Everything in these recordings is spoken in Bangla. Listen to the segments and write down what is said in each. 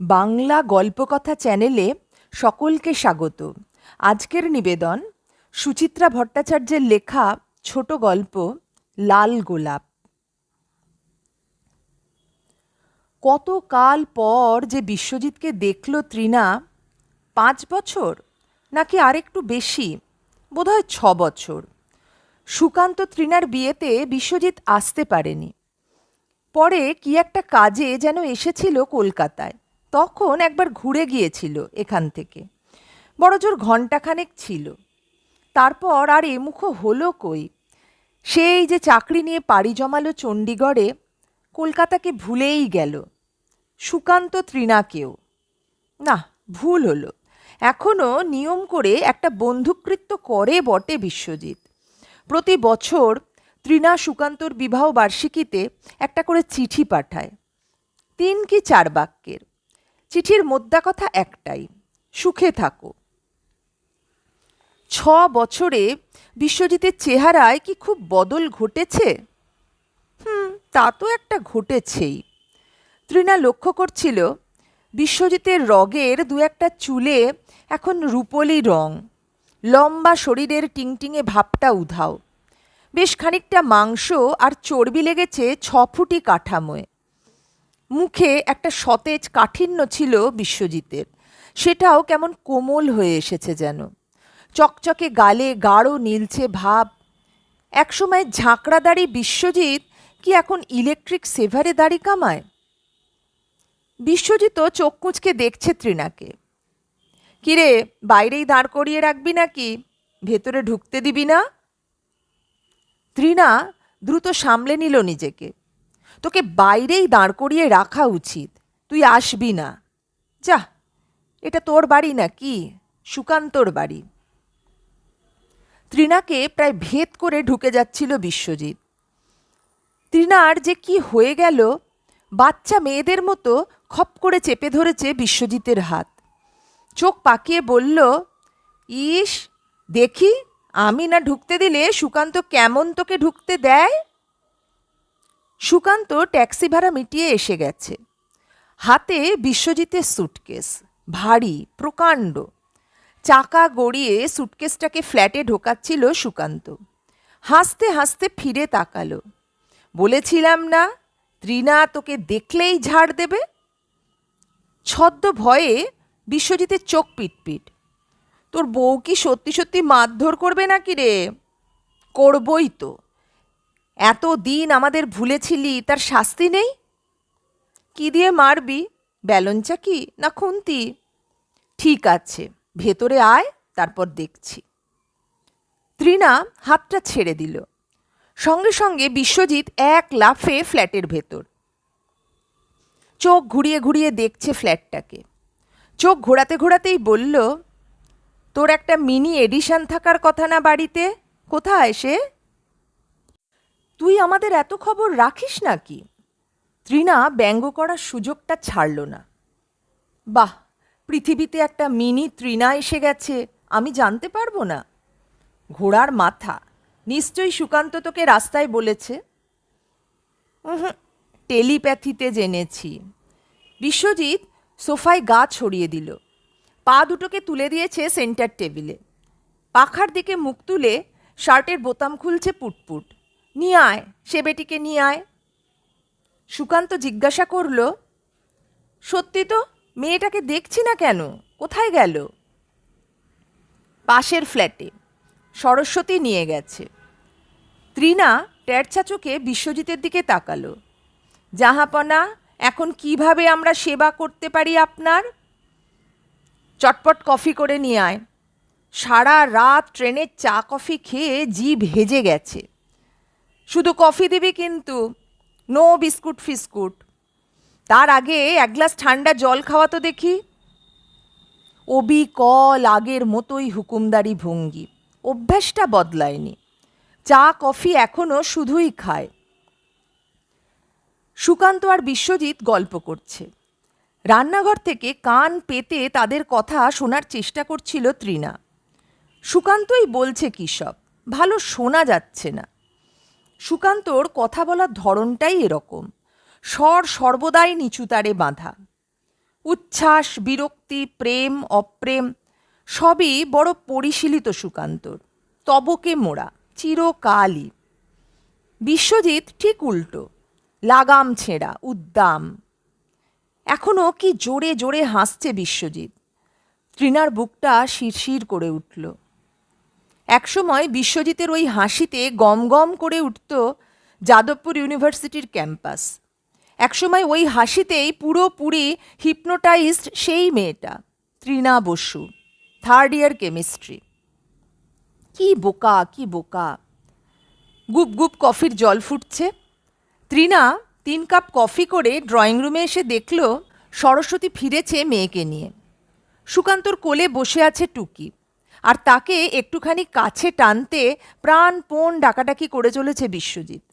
বাংলা গল্পকথা চ্যানেলে সকলকে স্বাগত। আজকের নিবেদন, সুচিত্রা ভট্টাচার্যের লেখা ছোট গল্প, লাল গোলাপ। কত কাল পর যে বিশ্বজিৎকে দেখল তৃণা, পাঁচ বছর? নাকি আরেকটু বেশি? বোধহয় ছ বছর। সুকান্ত তৃণার বিয়েতে বিশ্বজিৎ আসতে পারেনি। পরে কি একটা কাজে যেন এসেছিল কলকাতায়। তখন একবার ঘুরে গিয়েছিল এখান থেকে। বড়জোর ঘণ্টাখানেক ছিল। তারপর আর এমুখ হলো কই? সেই যে চাকরি নিয়ে পাড়ি জমালো চণ্ডীগড়ে, কলকাতাকে ভুলেই গেল। সুকান্ত তৃণাকেও। না, ভুল হলো। এখনও নিয়ম করে একটা বন্ধুকৃত্য করে বটে বিশ্বজিৎ। প্রতি বছর তৃণা সুকান্তর বিবাহ বার্ষিকীতে একটা করে চিঠি পাঠায়। তিন কি চার বাক্যের। চিঠির মোদ্দা কথা একটাই, সুখে থাকো। ছ বছরে বিশ্বজিতের চেহারায় কি খুব বদল ঘটেছে? হুম, তা তো একটা ঘটেছেই। তৃণা লক্ষ্য করছিল, বিশ্বজিতের রগের দু একটা চুলে এখন রূপলি রং, লম্বা শরীরের টিংটিঙে ভাবটা উধাও। বেশ খানিকটা মাংস আর চর্বি লেগেছে ছ ফুটি কাঠামোয়। মুখে একটা সতেজ কাঠিন্য ছিল বিশ্বজিতের। সেটাও কেমন কোমল হয়ে এসেছে যেন। চকচকে গালে গাঢ় নীলছে ভাব। একসময় ঝাঁকড়া দাড়ি বিশ্বজিৎ কি এখন ইলেকট্রিক সেভারে দাড়ি কামায়? বিশ্বজিৎও চোখ কুঁচকে দেখছে তৃণাকে। কিরে, বাইরেই দাঁড় করিয়ে রাখবি নাকি? ভেতরে ঢুকতে দিবি না? তৃণা দ্রুত সামলে নিল নিজেকে। তোকে বাইরেই দাঁড় করিয়ে রাখা উচিত। তুই আসবি না। যা, এটা তোর বাড়ি না কি? সুকান্তর বাড়ি। তৃণাকে প্রায় ভেদ করে ঢুকে যাচ্ছিল বিশ্বজিৎ। তৃণার যে কি হয়ে গেল, বাচ্চা মেয়েদের মতো খপ করে চেপে ধরেছে বিশ্বজিতের হাত। চোখ পাকিয়ে বলল, ইস, দেখি, আমি না ঢুকতে দিলে সুকান্ত কেমন তোকে ঢুকতে দেয়? সুকান্ত ট্যাক্সি ভাড়া মিটিয়ে এসে গেছে। হাতে বিশ্বজিতের সুটকেস ভারী, প্রকাণ্ড। চাকা গড়িয়ে সুটকেসটাকে ফ্ল্যাটে ঢোকাচ্ছিল সুকান্ত। হাসতে হাসতে ফিরে তাকালো। বলেছিলাম না, ত্রিনা তোকে দেখলেই ঝাড় দেবে? ছদ্ম ভয়ে বিশ্বজিতের চোখ পিটপিট। তোর বউ কি সত্যি সত্যি মারধর করবে নাকি রে? করবই তো। এত দিন আমাদের ভুলেছিলি, তার শাস্তি নেই? কি দিয়ে মারবি? ব্যালঞ্চা কি না খুন্তি? ঠিক আছে, ভেতরে আয়, তারপর দেখছি। তৃণা হাতটা ছেড়ে দিল। সঙ্গে সঙ্গে বিশ্বজিৎ এক লাফে ফ্ল্যাটের ভেতর। চোখ ঘুরিয়ে ঘুরিয়ে দেখছে ফ্ল্যাটটাকে। চোখ ঘোরাতে ঘোরাতেই বলল, তোর একটা মিনি এডিশন থাকার কথা না বাড়িতে? কোথায় সে? তুই আমাদের এত খবর রাখিস নাকি? তৃণা ব্যঙ্গ করার সুযোগটা ছাড়ল না। বাহ, পৃথিবীতে একটা মিনি তৃণা এসে গেছে, আমি জানতে পারব না। ঘোড়ার মাথা, নিশ্চয়ই সুকান্ত তোকে রাস্তায় বলেছে? টেলিপ্যাথিতে জেনেছি। বিশ্বজিৎ সোফায় গা ছড়িয়ে দিল। পা দুটোকে তুলে দিয়েছে সেন্টার টেবিলে। পাখার দিকে মুখ তুলে শার্টের বোতাম খুলছে পুটপুট। নিয়ে আয়, সে বেটিকে নিয়ে আয়। সুকান্ত জিজ্ঞাসা করল, সত্যি তো মেয়েটাকে দেখছি না কেন? কোথায় গেল? পাশের ফ্ল্যাটে সরস্বতী নিয়ে গেছে। ত্রিনা ট্যারছা চোখে বিশ্বজিতের দিকে তাকালো। জাহাপনা এখন কীভাবে আমরা সেবা করতে পারি আপনার? চটপট কফি করে নিয়ে আয়। সারা রাত ট্রেনের চা কফি খেয়ে জিভ হেজে গেছে। শুধু কফি দিবি কিন্তু নো বিস্কুট ফিস্কুট তার আগে এক গ্লাস ঠান্ডা জল খাওয়া তো দেখি। অবিকল আগের মতোই হুকুমদারি ভঙ্গি। অভ্যাসটা বদলায়নি। চা, কফি এখনও শুধুই খায়। সুকান্ত আর বিশ্বজিৎ গল্প করছে। রান্নাঘর থেকে কান পেতে তাদের কথা শোনার চেষ্টা করছিল তৃণা সুকান্তই বলছে কী সব? ভালো শোনা যাচ্ছে না। সুকান্তর কথা বলার ধরনটাই এরকম। স্বর সর্বদাই নিচুতারে বাঁধা। উচ্ছ্বাস, বিরক্তি, প্রেম, অপ্রেম, সবই বড় পরিশীলিত সুকান্তর। তবকে মোড়া, চিরকালই। বিশ্বজিৎ ঠিক উল্টো, লাগাম ছেঁড়া, উদ্দাম। এখনও কি জোরে জোরে হাসছে বিশ্বজিৎ। তৃণার বুকটা শিরশির করে উঠল। একসময় বিশ্বজিতের ওই হাসিতে গম গম করে উঠত যাদবপুর ইউনিভার্সিটির ক্যাম্পাস। একসময় ওই হাসিতেই পুরোপুরি হিপনোটাইজড সেই মেয়েটা, Trina Basu third year chemistry কি বোকা কি বোকা। গুপ গুপ কফির জল ফুটছে। তৃণা তিন কাপ কফি করে ড্রয়িং রুমে এসে দেখল সরস্বতী ফিরেছে মেয়েকে নিয়ে। সুকান্তর কোলে বসে আছে টুকি। আর তাকে একটুখানি কাছে টানতে প্রাণপণ ডাকাডাকি করে চলেছে বিশ্বজিৎ।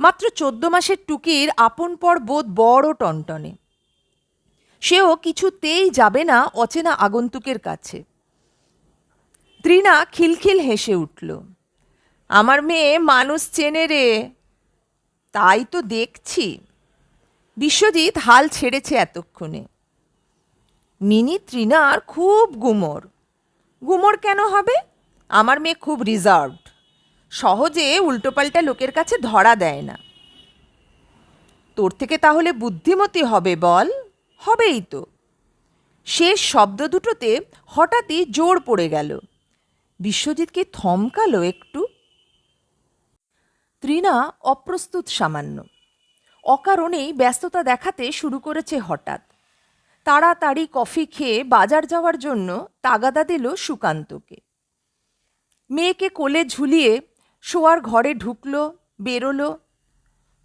মাত্র চোদ্দ মাসের টুকির আপন পর বোধ বড় টনটনে। সেও কিছুতেই যাবে না অচেনা আগন্তুকের কাছে। তৃণা খিলখিল হেসে উঠল, আমার মেয়ে মানুষ চেনে রে, তাই তো দেখছি। বিশ্বজিৎ হাল ছেড়েছে এতক্ষণে। মিনি তৃণার খুব গুমর গুমর কেন হবে? আমার মেয়ে খুব রিজার্ভড সহজে উল্টোপাল্টা লোকের কাছে ধরা দেয় না। তোর থেকে তাহলে বুদ্ধিমতী হবে বল? হবেই তো। শেষ শব্দ দুটোতে হঠাৎই জোর পড়ে গেল। বিশ্বজিৎকে থমকালো একটু। তৃণা অপ্রস্তুত সামান্য। অকারণেই ব্যস্ততা দেখাতে শুরু করেছে হঠাৎ। তাড়াতাড়ি কফি খেয়ে বাজার যাওয়ার জন্য তাগাদা দিল সুকান্তকে। মেয়েকে কোলে ঝুলিয়ে শোয়ার ঘরে ঢুকলো, বেরোলো।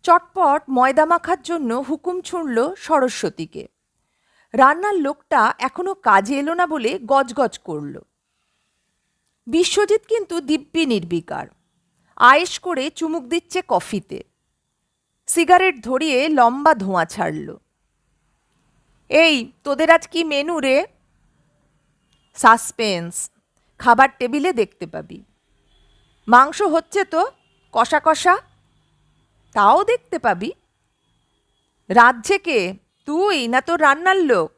চটপট ময়দা মাখার জন্য হুকুম ছুঁড়ল সরস্বতীকে। রান্নার লোকটা এখনও কাজে এলো না বলে গজগজ করল। বিশ্বজিৎ কিন্তু দিব্যি নির্বিকার। আয়েস করে চুমুক দিচ্ছে কফিতে। সিগারেট ধরিয়ে লম্বা ধোঁয়া ছাড়ল। এই, তোদের আজ কি মেনু রে? সাসপেন্স খাবার টেবিলে দেখতে পাবি। মাংস হচ্ছে তো কষা কষা। তাও দেখতে পাবি। রাঁধছে কে? তুই না তোর রান্নার লোক?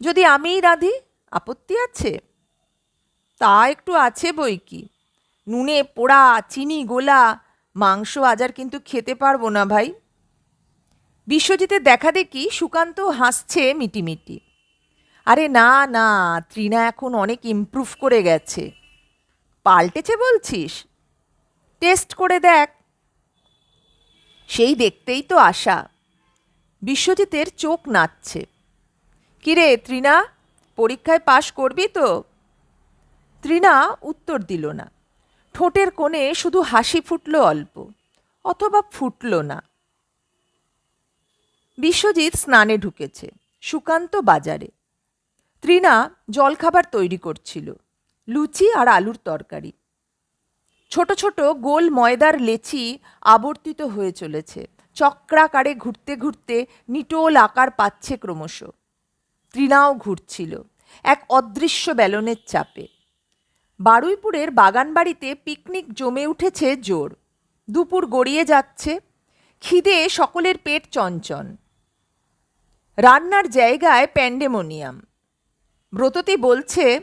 যদি আমিই রাঁধি, আপত্তি আছে? তা একটু আছে বই কি? নুনে পোড়া, চিনি, গোলা। মাংস আজার কিন্তু খেতে পারব না ভাই। বিশ্বজিতের দেখা দেখি সুকান্ত হাসছে মিটিমিটি। আরে না না তৃণা এখন অনেক ইমপ্রুভ করে গেছে। পাল্টেছে বলছিস? টেস্ট করে দেখ। সেই দেখতেই তো আশা। বিশ্বজিতের চোখ নাচছে। কিরে তৃণা পরীক্ষায় পাশ করবি তো? তৃণা উত্তর দিল না। ঠোঁটের কোণে শুধু হাসি ফুটল অল্প, অথবা ফুটল না। বিশ্বজিৎ স্নানে ঢুকেছে, সুকান্ত বাজারে। তৃণা জলখাবার তৈরি করছিল, লুচি আর আলুর তরকারি। ছোট ছোট গোল ময়দার লেচি আবর্তিত হয়ে চলেছে, চক্রাকারে ঘুরতে ঘুরতে নিটোল আকার পাচ্ছে ক্রমশ। তৃণাও ঘুরছিল, এক অদৃশ্য ব্যালনের চাপে। বারুইপুরের বাগানবাড়িতে পিকনিক জমে উঠেছে জোর, দুপুর গড়িয়ে যাচ্ছে, খিদে সকলের পেট চঞ্চন রান্নার জায়গায় প্যান্ডেমোনিয়াম। ব্রততি বলছে,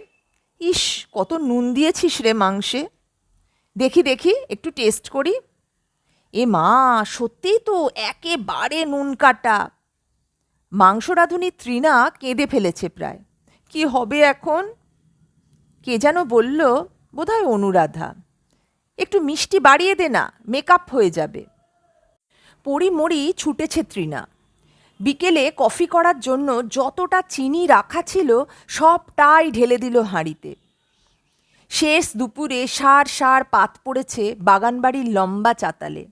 ইস, কত নুন দিয়েছিস রে মাংসে। দেখি দেখি, একটু টেস্ট করি। এ মা, সত্যিই তো একেবারে নুন কাটা। মাংস রাঁধুনি তৃণা কেঁদে ফেলেছে প্রায়। কি হবে এখন? কে যেন বলল, বোধহয় অনুরাধা। একটু মিষ্টি বাড়িয়ে দে না, মেকআপ হয়ে যাবে। পরিমরি ছুটেছে তৃণা। বিকেলে কফি করার জন্য যতটা চিনি রাখা ছিল, সবটাই ঢেলে দিল হাঁড়িতে। শেষ দুপুরে সার সার পাত পড়েছে বাগানবাড়ির লম্বা চাতালে।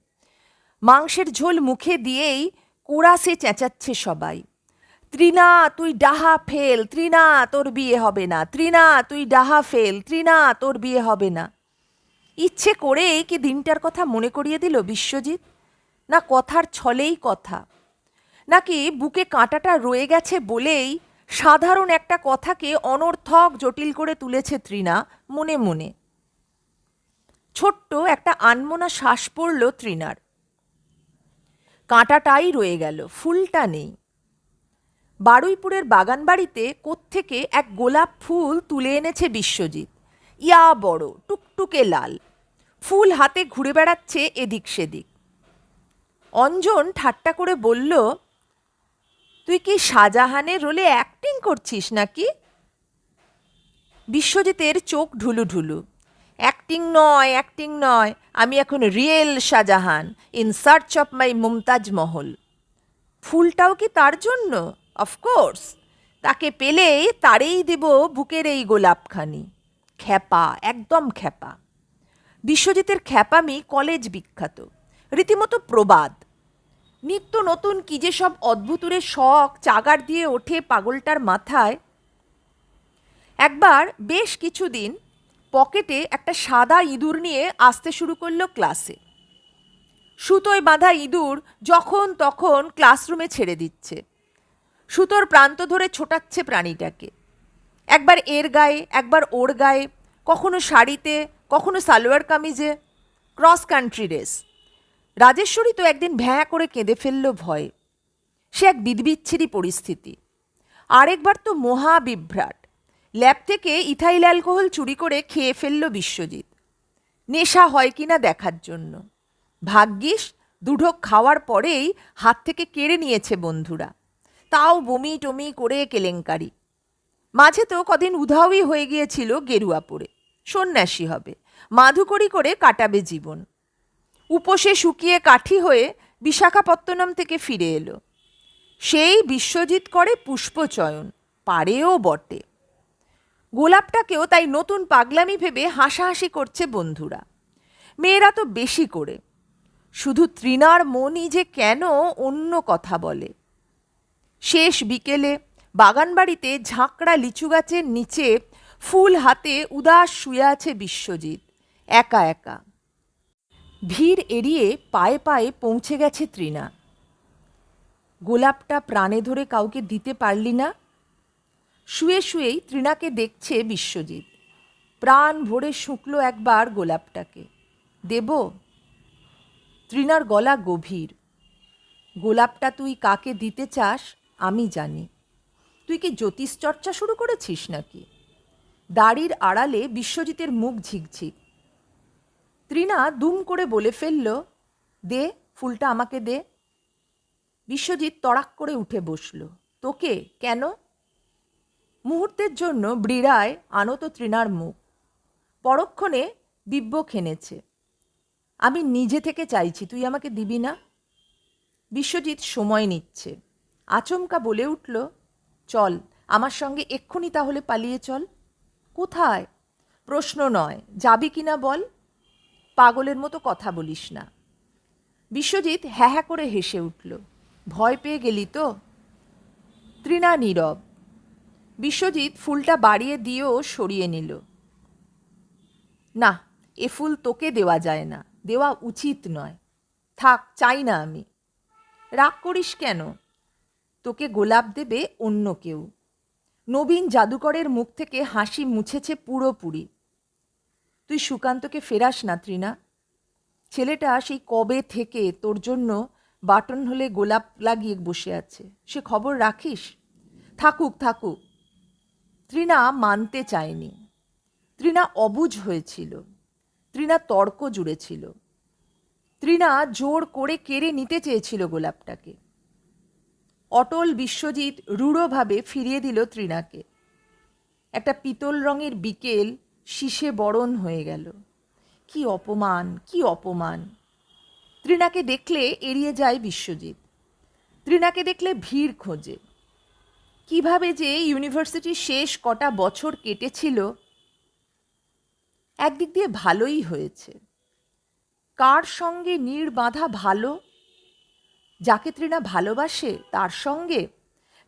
মাংসের ঝোল মুখে দিয়েই কোড়াসে চেঁচাচ্ছে সবাই। ত্রিনা, তুই ডাহা ফেল, ত্রিনা, তোর বিয়ে হবে না, ত্রিনা, তুই ডাহা ফেল, ত্রিনা, তোর বিয়ে হবে না। ইচ্ছে করেই কি দিনটার কথা মনে করিয়ে দিল বিশ্বজিৎ? না কথার ছলেই কথা। নাকি বুকে কাঁটাটা রয়ে গেছে বলেই সাধারণ একটা কথাকে অনর্থক জটিল করে তুলেছে তৃণা মনে মনে। ছোট্ট একটা আনমোনা শ্বাস পড়ল তৃণার। কাঁটাটাই রয়ে গেল, ফুলটা নেই। বারুইপুরের বাগানবাড়িতে কোত্থেকে এক গোলাপ ফুল তুলে এনেছে বিশ্বজিৎ। ইয়া বড়, টুকটুকে লাল। ফুল হাতে ঘুরে বেড়াচ্ছে এদিক সেদিক। অঞ্জন ঠাট্টা করে বলল তুই কি শাহজাহানের রোলে অ্যাক্টিং করছিস নাকি? বিশ্বজিতের চোখ ঢুলু ঢুলু। অ্যাক্টিং নয় অ্যাক্টিং নয়। আমি এখন real Shahjahan in search of my Mumtaz Mahal ফুলটাও কি তার জন্য? অফকোর্স তাকে পেলেই তারেই দেব বুকের এই গোলাপখানি। খ্যাপা, একদম খ্যাপা। বিশ্বজিতের খ্যাপামি কলেজ বিখ্যাত। রীতিমতো প্রবাদ। নিত্য নতুন কী যে সব অদ্ভুতুরের শখ চাগার দিয়ে ওঠে পাগলটার মাথায়? একবার বেশ কিছুদিন পকেটে একটা সাদা ইঁদুর নিয়ে আসতে শুরু করল ক্লাসে। সুতোয় বাঁধা ইঁদুর যখন তখন ক্লাসরুমে ছেড়ে দিচ্ছে। সুতোর প্রান্ত ধরে ছোটাচ্ছে প্রাণীটাকে। একবার এর গায়ে, একবার ওর গায়ে, কখনো শাড়িতে, কখনো সালোয়ার কামিজে, ক্রস কান্ট্রি রেস। রাজেশ্বরী তো একদিন ভ্যাঁ করে কেঁদে ফেলল ভয়ে। সে এক বিদবিচ্ছিরি পরিস্থিতি। আরেকবার তো মহা বিভ্রাট ল্যাব থেকে ইথাইল অ্যালকোহল চুরি করে খেয়ে ফেলল বিশ্বজিৎ। নেশা হয় কি না দেখার জন্য। ভাগ্যিস, দুঢোক খাওয়ার পরেই হাত থেকে কেড়ে নিয়েছে বন্ধুরা। তাও বমি টমি করে কেলেঙ্কারি। মাঝে তো কদিন উধাওই হয়ে গিয়েছিল গেরুয়া পরে সন্ন্যাসী হবে। মাধুকরি করে কাটাবে জীবন। উপসে শুকিয়ে কাঠি হয়ে বিশাখাপত্তনম থেকে ফিরে এলো। সেই বিশ্বজিৎ করে পুষ্পচয়ন পারেও বটে। গোলাপটাকেও তাই নতুন পাগলামি ভেবে হাসাহাসি করছে বন্ধুরা। মেয়েরা তো বেশি করে। শুধু তৃণার মনই যে কেন অন্য কথা বলে। শেষ বিকেলে বাগানবাড়িতে ঝাঁকড়া লিচু গাছের নিচে ফুল হাতে উদাস শুয়ে আছে বিশ্বজিৎ, একা একা। ভিড় এড়িয়ে পায়ে পায়ে পৌঁছে গেছে তৃণা। গোলাপটা প্রাণে ধরে কাউকে দিতে পারলি না? শুয়ে শুয়েই তৃণাকে দেখছে বিশ্বজিৎ। প্রাণ ভরে শুকলো একবার গোলাপটাকে। দেব? তৃণার গলা গভীর। গোলাপটা তুই কাকে দিতে চাস আমি জানি। তুই কি জ্যোতিষ চর্চা শুরু করেছিস নাকি? দাড়ির আড়ালে বিশ্বজিতের মুখ ঝিকঝিক। তৃণা দুম করে বলে ফেলল, দে, ফুলটা আমাকে দে। বিশ্বজিৎ তড়াক করে উঠে বসল, তোকে কেন? মুহূর্তের জন্য ব্রীড়ায় আনত তৃণার মুখ। পরক্ষণে দিব্য খেনেছে, আমি নিজে থেকে চাইছি, তুই আমাকে দিবি না? বিশ্বজিৎ সময় নিচ্ছে, আচমকা বলে উঠল, চল, আমার সঙ্গে এক্ষুনি তাহলে পালিয়ে চল। কোথায়? প্রশ্ন নয়, যাবি কি না বল। পাগলের মতো কথা বলিস না। বিশ্বজিৎ হ্যাঁ হ্যাঁ করে হেসে উঠল। ভয় পেয়ে গেলি তো? তৃণা নীরব। বিশ্বজিৎ ফুলটা বাড়িয়ে দিয়েও সরিয়ে নিল। না, এ ফুল তোকে দেওয়া যায় না। দেওয়া উচিত নয়। থাক, চাই না আমি। রাগ করিস কেন? তোকে গোলাপ দেবে অন্য কেউ। নবীন জাদুকরের মুখ থেকে হাসি মুছেছে পুরোপুরি। তুই সুকান্তকে ফেরাস না ত্রিনা ছেলেটা সেই কবে থেকে তোর জন্য বাটন হলে গোলাপ লাগিয়ে বসে আছে, সে খবর রাখিস? থাকুক থাকুক। তৃণা মানতে চায়নি। তৃণা অবুঝ হয়েছিল। তৃণা তর্ক জুড়েছিল। তৃণা জোর করে কেড়ে নিতে চেয়েছিল গোলাপটাকে। অটল বিশ্বজিৎ রূঢ়ভাবে ফিরিয়ে দিল তৃণাকে। একটা পিতল রঙের বিকেল শীষে বরণ হয়ে গেল। কি অপমান কি অপমান। তৃণাকে দেখলে এড়িয়ে যায় বিশ্বজিৎ। তৃণাকে দেখলে ভিড় খোঁজে। কীভাবে যে ইউনিভার্সিটির শেষ কটা বছর কেটেছিল, একদিক দিয়ে ভালোই হয়েছে। কার সঙ্গে নীড় বাঁধা ভালো? যাকে তৃণা ভালোবাসে তার সঙ্গে?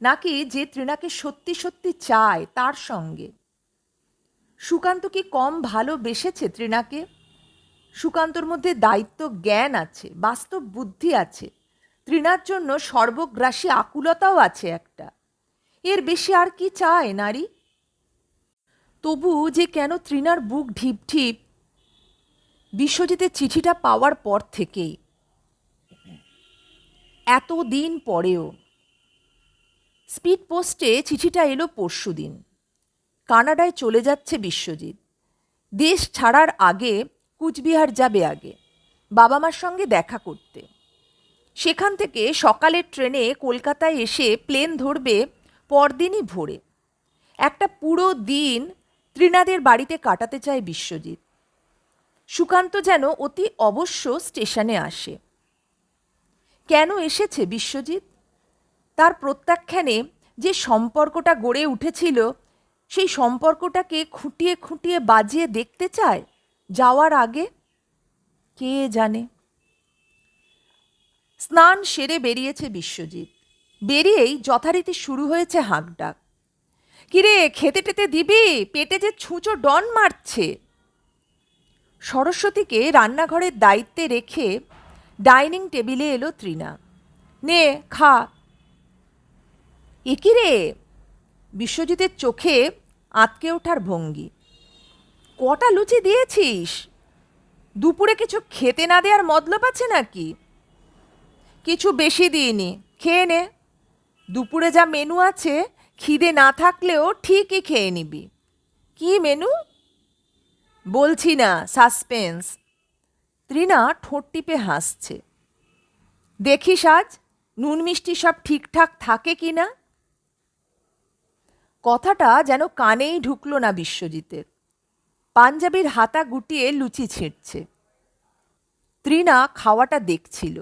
নাকি যে তৃণাকে সত্যি সত্যি চায় তার সঙ্গে? সুকান্ত কি কম ভালোবেসেছে তৃণাকে? সুকান্তর মধ্যে দায়িত্ব জ্ঞান আছে, বাস্তব বুদ্ধি আছে। তৃণার জন্য সর্বগ্রাসী আকুলতাও আছে একটা। এর বেশি আর কি চায় নারী? তবু যে কেন তৃণার বুক ঢিপ ঢিপ? বিশ্বজিতের চিঠিটা পাওয়ার পর থেকেই। এত দিন পরেও। স্পিড পোস্টে চিঠিটা এলো পরশুদিন। কানাডায় চলে যাচ্ছে বিশ্বজিৎ। দেশ ছাড়ার আগে কুচবিহার যাবে আগে বাবা মার সঙ্গে দেখা করতে। সেখান থেকে সকালের ট্রেনে কলকাতায় এসে প্লেন ধরবে পরদিনই ভোরে। একটা পুরো দিন ত্রিনাদের বাড়িতে কাটাতে চায় বিশ্বজিৎ। সুকান্ত যেন অতি অবশ্য স্টেশনে আসে। কেন এসেছে বিশ্বজিৎ? তার প্রত্যাখ্যানে যে সম্পর্কটা গড়ে উঠেছিল সেই সম্পর্কটাকে খুঁটিয়ে খুঁটিয়ে বাজিয়ে দেখতে চায়? যাওয়ার আগে? কে জানে? স্নান সেরে বেরিয়েছে বিশ্বজিৎ। বেরিয়েই যথারীতি শুরু হয়েছে হাঁক ডাক কিরে, খেতে টেতে দিবি? পেটে যে ছুঁচো ডন মারছে! সরস্বতীকে রান্নাঘরের দায়িত্বে রেখে ডাইনিং টেবিলে এলো ত্রিনা নে, খা। একি রে? বিশ্বজিতের চোখে আঁতকে ওঠার ভঙ্গি। কটা লুচি দিয়েছিস? দুপুরে কিছু খেতে না দেওয়ার মতলব আছে নাকি? কিছু বেশি দিইনি, খেয়ে নে। দুপুরে যা মেনু আছে, খিদে না থাকলেও ঠিকই খেয়ে নিবি। কি মেনু? বলছি না, সাসপেন্স। ত্রিনা ঠোঁট টিপে হাসছে। দেখিস আজ, নুন মিষ্টি সব ঠিকঠাক থাকে কি না কথাটা যেন কানেই ঢুকলো না বিশ্বজিতের। পাঞ্জাবির হাতা গুটিয়ে লুচি ছিঁড়ছে। ত্রিনা খাওয়াটা দেখছিল।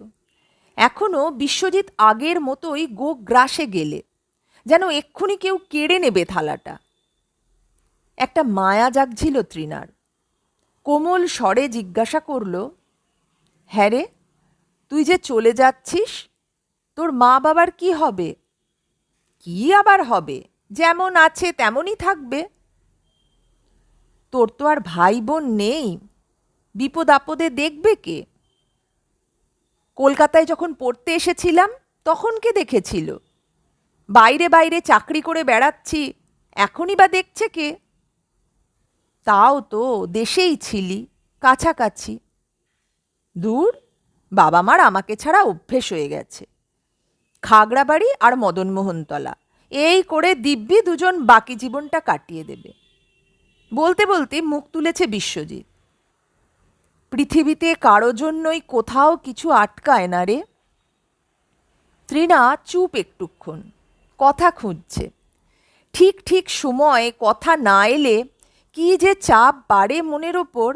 এখনও বিশ্বজিৎ আগের মতোই গো গ্রাসে গেলে, যেন এক্ষুনি কেউ কেড়ে নেবে থালাটা। একটা মায়া জাগছিল ত্রিনার কোমল স্বরে জিজ্ঞাসা করল হ্যাঁ রে, তুই যে চলে যাচ্ছিস, তোর মা বাবার কি হবে? কি আবার হবে? যেমন আছে তেমনই থাকবে। তোর তো আর ভাই বোন নেই। বিপদ আপদে দেখবে কে? কলকাতায় যখন পড়তে এসেছিলাম, তখন কে দেখেছিল? বাইরে বাইরে চাকরি করে বেড়াচ্ছি, এখনই বা দেখছে কে? তাও তো দেশেই ছিলি, কাছাকাছি। দূর বাবা মার আমাকে ছাড়া অভ্যেস হয়ে গেছে। খাগড়াবাড়ি আর মদনমোহনতলা। এই করে দিব্যি দুজন বাকি জীবনটা কাটিয়ে দেবে। বলতে বলতে মুখ তুলেছে বিশ্বজিৎ। পৃথিবীতে কারও জন্যই কোথাও কিছু আটকায় না রে। ত্রিনা চুপ একটুক্ষণ, কথা খুঁজছে। ঠিক ঠিক সময়ে কথা না এলে কি যে চাপ বাড়ে মনের ওপর?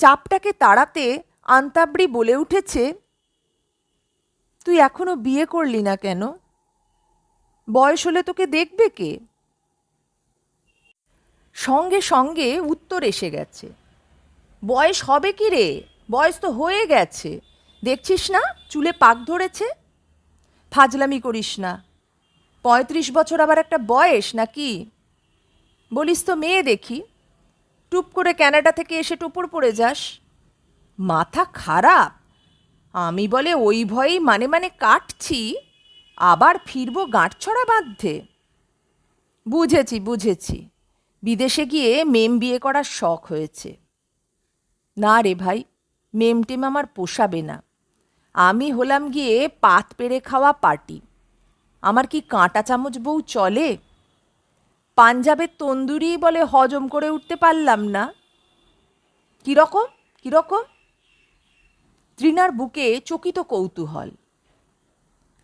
চাপটাকে তাড়াতে আন্তাবড়ি বলে উঠেছে, তুই এখনও বিয়ে করলি না কেন? বয়স হলে তোকে দেখবে কে? সঙ্গে সঙ্গে উত্তর এসে গেছে। বয়স হবে কি রে? বয়স তো হয়ে গেছে। দেখছিস না? চুলে পাক ধরেছে? ফাজলামি করিস না। পঁয়ত্রিশ বছর আবার একটা বয়স নাকি? বলিস তো মেয়ে দেখি। টুপ করে ক্যানাডা থেকে এসে টুপুর পড়ে যাস। মাথা খারাপ। আমি বলে ওই ভয়েই মানে মানে কাটছি। আবার ফিরবো গাঁটছড়া বাঁধতে। বুঝেছি বুঝেছি। বিদেশে গিয়ে মেম বিয়ে করার শখ হয়েছে। না রে ভাই, মেম টেম আমার পোষাবে না। আমি হলাম গিয়ে পাত পেরে খাওয়া পার্টি। আমার কি কাঁটা চামচ বউ চলে? পাঞ্জাবের তন্দুরি বলে হজম করে উঠতে পারলাম না। কীরকম কীরকম? ত্রিনার বুকে চকিত কৌতূহল।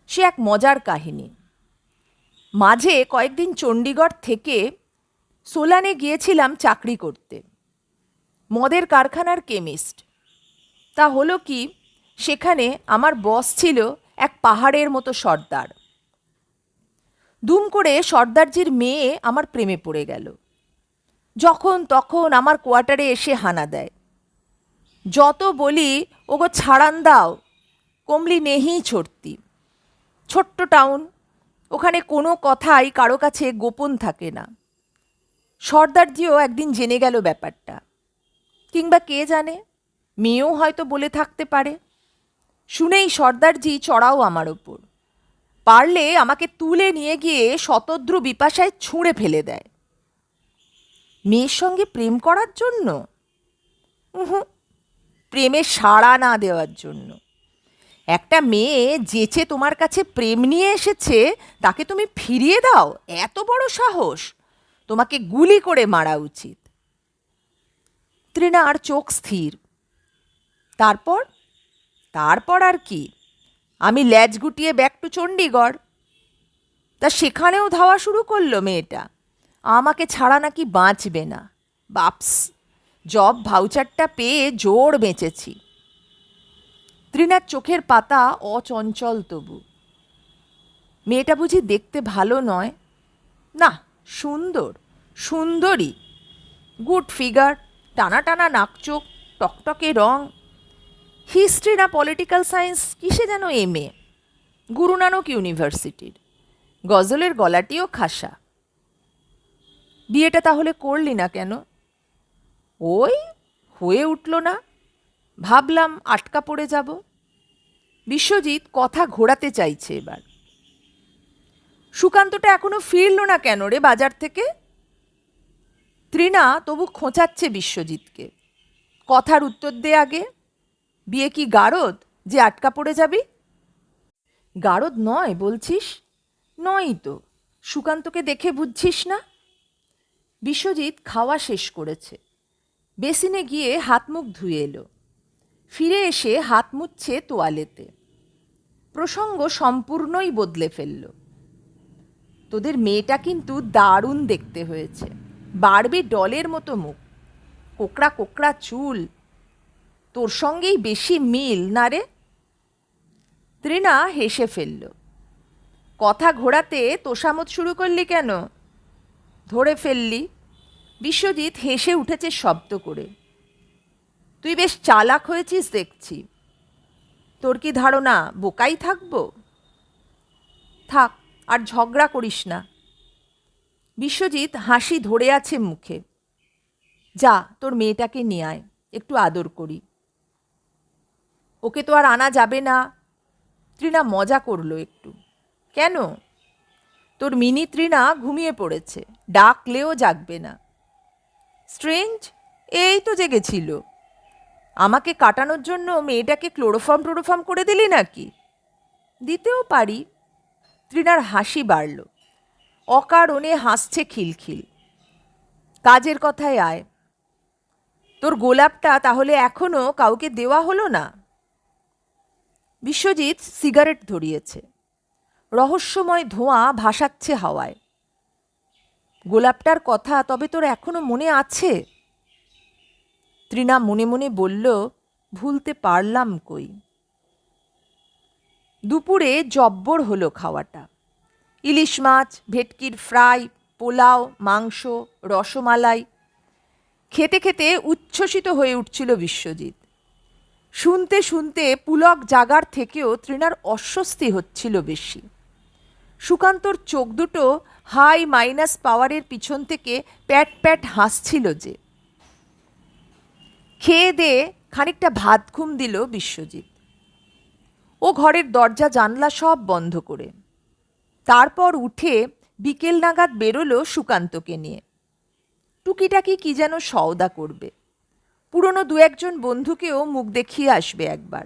সে এক মজার কাহিনী। মাঝে কয়েকদিন চণ্ডীগড় থেকে সোলানে গিয়েছিলাম চাকরি করতে। মদের কারখানার কেমিস্ট। তা হলো কি, সেখানে আমার বস ছিল এক পাহাড়ের মতো সর্দার। দুম করে সর্দারজির মেয়ে আমার প্রেমে পড়ে গেল। যখন তখন আমার কোয়ার্টারে এসে হানা দেয়। যত বলি, ওগো ছাড়ান দাও, কমলি নেহি ছড়তি। ছোট্ট টাউন, ওখানে কোনো কথাই কারও কাছে গোপন থাকে না। সর্দারজিও একদিন জেনে গেল ব্যাপারটা। কিংবা কে জানে, মেয়েও হয়তো বলে থাকতে পারে। শুনেই সর্দারজি চড়াও আমার ওপর। পারলে আমাকে তুলে নিয়ে গিয়ে শতদ্রু বিপাশায় ছুঁড়ে ফেলে দেয়। মেয়ের সঙ্গে প্রেম করার জন্য? প্রেমে সাড়া না দেওয়ার জন্য। একটা মেয়ে যেচে তোমার কাছে প্রেম নিয়ে এসেছে, তাকে তুমি ফিরিয়ে দাও। এত বড় সাহস। তোমাকে গুলি করে মারা উচিত। তৃণার চোখ স্থির। তারপর? তারপর আর কি? আমি ল্যাজ গুটিয়ে ব্যাক টু চণ্ডীগড়। তা সেখানেও ধাওয়া শুরু করল মেয়েটা। আমাকে ছাড়া নাকি বাঁচবে না। বাপস! জব ভাউচারটা পেয়ে জোর বেঁচেছি। তৃণার চোখের পাতা অচঞ্চল তবু। মেয়েটা বুঝি দেখতে ভালো নয়? না, সুন্দর, সুন্দরী। গুড ফিগার, টানা টানা নাকচোখ, টকটকে রং। হিস্ট্রি না পলিটিক্যাল সায়েন্স? কিসে যেন এম এ গুরু নানক ইউনিভার্সিটির। গজলের গলাটিও খাসা। বিয়েটা তাহলে করলি না কেন? ওই, হয়ে উঠল না। ভাবলাম আটকা পড়ে যাব। বিশ্বজিৎ কথা ঘোরাতে চাইছে এবার। সুকান্তটা এখনও ফিরল না কেন রে বাজার থেকে? তৃণা তবু খোঁচাচ্ছে বিশ্বজিৎকে। কথার উত্তর দে আগে। বিয়ে কি গারদ যে আটকা পড়ে যাবি? গারদ নয় বলছিস? নয়ই তো। সুকান্তকে দেখে বুঝছিস না? বিশ্বজিৎ খাওয়া শেষ করেছে। বেসিনে গিয়ে হাত মুখ ধুয়ে এলো। ফিরে এসে হাত মুচ্ছে তোয়ালেতে। প্রসঙ্গ সম্পূর্ণই বদলে ফেলল। তোদের মেয়েটা কিন্তু দারুণ দেখতে হয়েছে। বাড়বে ডলের মতো মুখ, কোকড়া কোকড়া চুল। তোর সঙ্গেই বেশি মিল না রে? তৃণা হেসে ফেলল। কথা ঘোরাতে তোষামত শুরু করলি কেন? ধরে ফেললি। বিশ্বজিৎ হেসে উঠেছে শব্দ করে। তুই বেশ চালাক হয়েছিস দেখছি। তোর কি ধারণা বোকাই থাকব? থাক, আর ঝগড়া করিস না। বিশ্বজিৎ হাসি ধরে আছে মুখে। যা, তোর মেয়েটাকে নিয়ে আয়, একটু আদর করি। ওকে তো আর আনা যাবে না। তৃণা মজা করল একটু। কেন? তোর মিনি তৃণা ঘুমিয়ে পড়েছে, ডাকলেও জাগবে না। স্ট্রেঞ্জ, এই তো জেগেছিল। আমাকে কাটানোর জন্য মেয়েটাকে ক্লোরোফর্ম টোরোফর্ম করে দিলি নাকি? দিতেও পারি। তৃণার হাসি বাড়ল। অকারণে হাসছে খিলখিল। কাজের কথায় আয়। তোর গোলাপটা তাহলে এখনও কাউকে দেওয়া হলো না? বিশ্বজিৎ সিগারেট ধরিয়েছে। রহস্যময় ধোঁয়া ভাসাচ্ছে হাওয়ায়। গোলাপটার কথা তবে তোর এখনও মনে আছে? তৃণা মনে মনে বলল, ভুলতে পারলাম কই? দুপুরে জব্বর হলো খাওয়াটা। ইলিশ মাছ, ভেটকির ফ্রাই, পোলাও, মাংস, রসমালাই। খেতে খেতে উচ্ছ্বসিত হয়ে উঠছিল বিশ্বজিৎ। শুনতে শুনতে পুলক জাগার থেকেও তৃণার অস্বস্তি হচ্ছিল বেশি। সুকান্তর চোখ দুটো হাই মাইনাস পাওয়ারের পিছন থেকে প্যাট প্যাট হাসছিল যে। খেয়ে দিয়ে খানিকটা ভাত ঘুম দিল বিশ্বজিৎ। ও ঘরের দরজা, জানলা সব বন্ধ করে। তারপর উঠে বিকেল নাগাদ বেরোলো সুকান্তকে নিয়ে। টুকিটাকি কি যেন সওদা করবে। পুরনো দু একজন বন্ধুকেও মুখ দেখিয়ে আসবে একবার।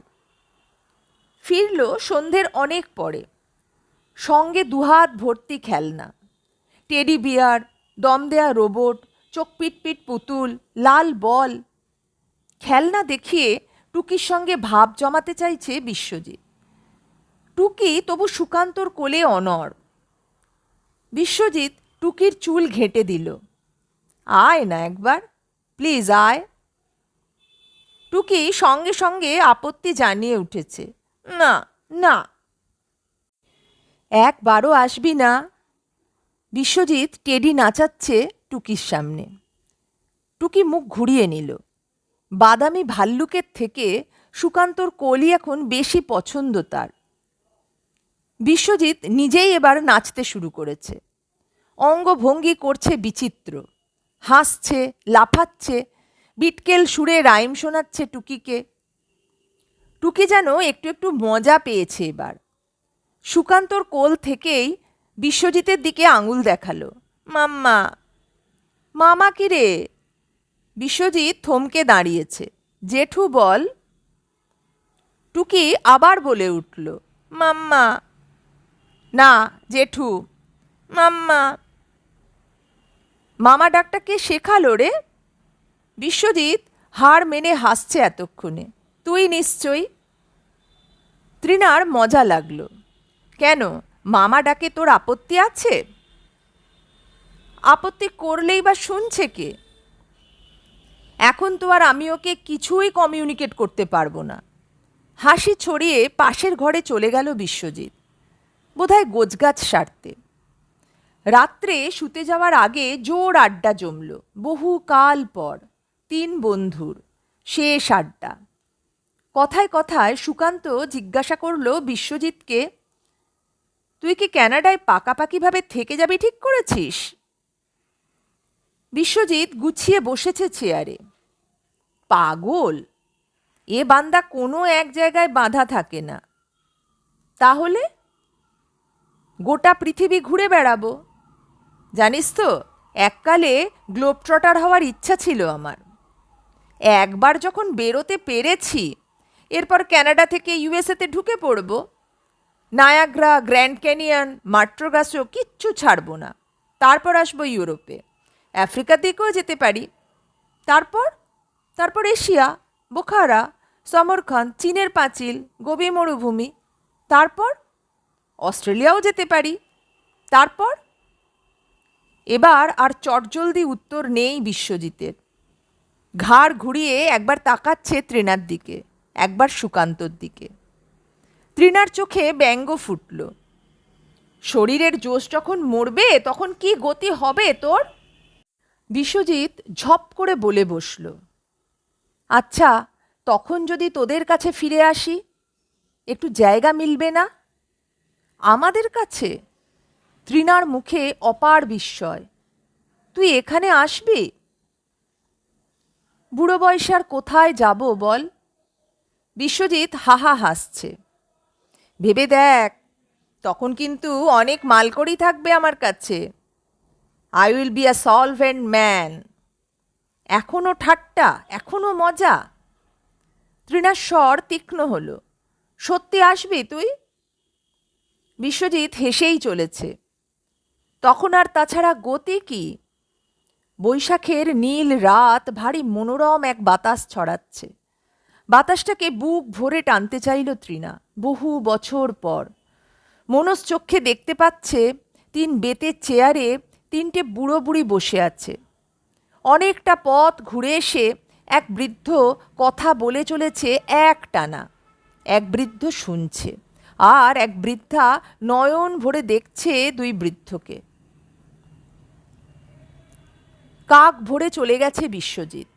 ফিরল সন্ধ্যের অনেক পরে। সঙ্গে দুহাত ভর্তি খেলনা। টেডি বিয়ার, দম দেয়া রোবট, চোখ পিটপিট পুতুল, লাল বল খেলনা দেখিয়ে টুকির সঙ্গে ভাব জমাতে চাইছে বিশ্বজিৎ। টুকি তবু সুকান্তর কোলে অনর বিশ্বজিৎ টুকির চুল ঘেঁটে দিল। আয় না একবার, প্লিজ আয়। টুকি সঙ্গে সঙ্গে আপত্তি জানিয়ে উঠেছে। না না। একবারও আসবি না। বিশ্বজিৎ টেডি নাচাচ্ছে টুকির সামনে। টুকি মুখ ঘুরিয়ে নিল। বাদামি ভাল্লুকের থেকে সুকান্তর কলি এখন বেশি পছন্দ তার। বিশ্বজিৎ নিজেই এবার নাচতে শুরু করেছে। অঙ্গভঙ্গি করছে বিচিত্র। হাসছে, লাফাচ্ছে, বিটকেল সুরে রাইম শোনাচ্ছে টুকিকে। টুকি যেন একটু একটু মজা পেয়েছে এবার। সুকান্তর কোল থেকেই বিশ্বজিতের দিকে আঙুল দেখাল। মাম্মা, মামা কি রে? বিশ্বজিৎ থমকে দাঁড়িয়েছে। জেঠু বল, টুকি আবার বলে উঠল, মাম্মা। না, জেঠু, মাম্মা। মামা ডাকটা কে শেখালো রে? বিশ্বজিৎ হার মেনে হাসছে এতক্ষণে। তুই নিশ্চয়ই? তৃণার মজা লাগল। কেন? মামা ডাকে তোর আপত্তি আছে? আপত্তি করলেই বা শুনছে কে? এখন তো আর আমি ওকে কিছুই কমিউনিকেট করতে পারব না। হাসি ছড়িয়ে পাশের ঘরে চলে গেল বিশ্বজিৎ। বোধহয় গোছগাছ সারতে। রাত্রে শুতে যাওয়ার আগে জোর আড্ডা জমল। বহু কাল পর, তিন বন্ধুর শেষ আড্ডা। কথায় কথায় সুকান্ত জিজ্ঞাসা করল বিশ্বজিৎকে, তুই কি ক্যানাডায় পাকাপাকিভাবে থেকে যাবি ঠিক করেছিস? বিশ্বজিৎ গুছিয়ে বসেছে চেয়ারে। পাগল! এ বান্দা কোনো এক জায়গায় বাঁধা থাকে না। তাহলে? গোটা পৃথিবী ঘুরে বেড়াবো। জানিস তো, এককালে গ্লোব গ্লোবট্রটার হওয়ার ইচ্ছা ছিল আমার। একবার যখন বেরোতে পেরেছি, এরপর ক্যানাডা থেকে ইউএসএতে ঢুকে পড়ব। নায়াগ্রা, গ্র্যান্ড ক্যানিয়ন মাট্রোগাসও কিচ্ছু ছাড়বো না। তারপর আসব ইউরোপে। আফ্রিকার দিকেও যেতে পারি। তারপর তারপর এশিয়া, বোখারা সমরখান চীনের পাঁচিল গোবি মরুভূমি। তারপর, অস্ট্রেলিয়াও যেতে পারি। তারপর, এবার আর চটজলদি উত্তর নেই বিশ্বজিতের। ঘাড় ঘুরিয়ে একবার তাকাচ্ছে তৃণার দিকে, একবার সুকান্তর দিকে। তৃণার চোখে ব্যঙ্গ ফুটল। শরীরের জোশ যখন মরবে, তখন কি গতি হবে তোর? বিশ্বজিৎ ঝপ করে বলে বসল আচ্ছা তখন যদি তোদের কাছে ফিরে আসি, একটু জায়গা মিলবে না? আমাদের কাছে? তৃণার মুখে অপার বিস্ময়, তুই এখানে আসবি? বুড়ো বয়সে আর কোথায় যাব বল? বিশ্বজিৎ হাহা হাসছে, ভেবে দেখ, তখন কিন্তু অনেক মালকড়ি থাকবে আমার কাছে। I will be a solvent man এখনও ঠাট্টা এখনও মজা। তৃণার স্বর তীক্ষ্ণ হলো। সত্যি আসবি তুই? বিশ্বজিৎ হেসেই চলেছে। তখন আর তাছাড়া গতি কি? বৈশাখের নীল রাত ভারী মনোরম এক বাতাস ছড়াচ্ছে। বাতাসটাকে বুক ভরে টানতে চাইল তৃণা, বহু বছর পর। মনস চক্ষে দেখতে পাচ্ছে তিন বেতের চেয়ারে তিনটে বুড়ো বুড়ি বসে আছে। অনেকটা পথ ঘুরে এসে এক বৃদ্ধ কথা বলে চলেছে এক টানা। এক বৃদ্ধ শুনছে আর এক বৃদ্ধা নয়ন ভরে দেখছে দুই বৃদ্ধকে। কাক ভরে চলে গেছে বিশ্বজিৎ।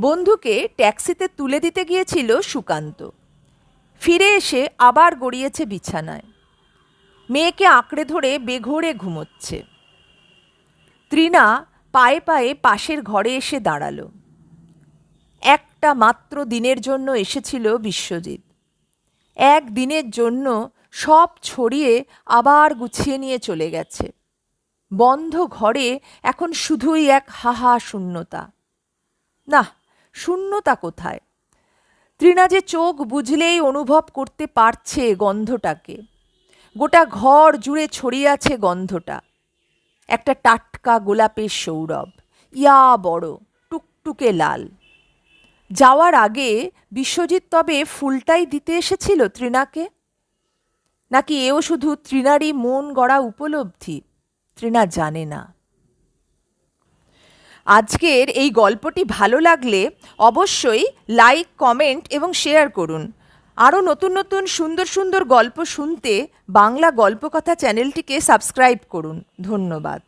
বন্ধুকে ট্যাক্সিতে তুলে দিতে গিয়েছিল সুকান্ত। ফিরে এসে আবার গড়িয়েছে বিছানায়। মেয়েকে আঁকড়ে ধরে বেঘোরে ঘুমোচ্ছে। তৃণা পায়ে পায়ে পাশের ঘরে এসে দাঁড়াল। একটা মাত্র দিনের জন্য এসেছিল বিশ্বজিৎ। এক দিনের জন্য সব ছড়িয়ে আবার গুছিয়ে নিয়ে চলে গেছে। বন্ধ ঘরে এখন শুধুই এক হাহা শূন্যতা না, শূন্যতা কোথায়? তৃণা যে চোখ বুঝলেই অনুভব করতে পারছে গন্ধটাকে। গোটা ঘর জুড়ে ছড়িয়ে আছে গন্ধটা। একটা টাটকা গোলাপের সৌরভ। ইয়া বড়, টুকটুকে লাল। যাওয়ার আগে বিশ্বজিৎ তবে ফুলটাই দিতে এসেছিল তৃণাকে? নাকি এও শুধু তৃণারই মন গড়া উপলব্ধি? তৃণা জানে না। আজকের এই গল্পটি ভালো লাগলে অবশ্যই লাইক কমেন্ট এবং শেয়ার করুন। আরও নতুন নতুন সুন্দর সুন্দর গল্প শুনতে বাংলা গল্পকথা চ্যানেলটিকে সাবস্ক্রাইব করুন। ধন্যবাদ।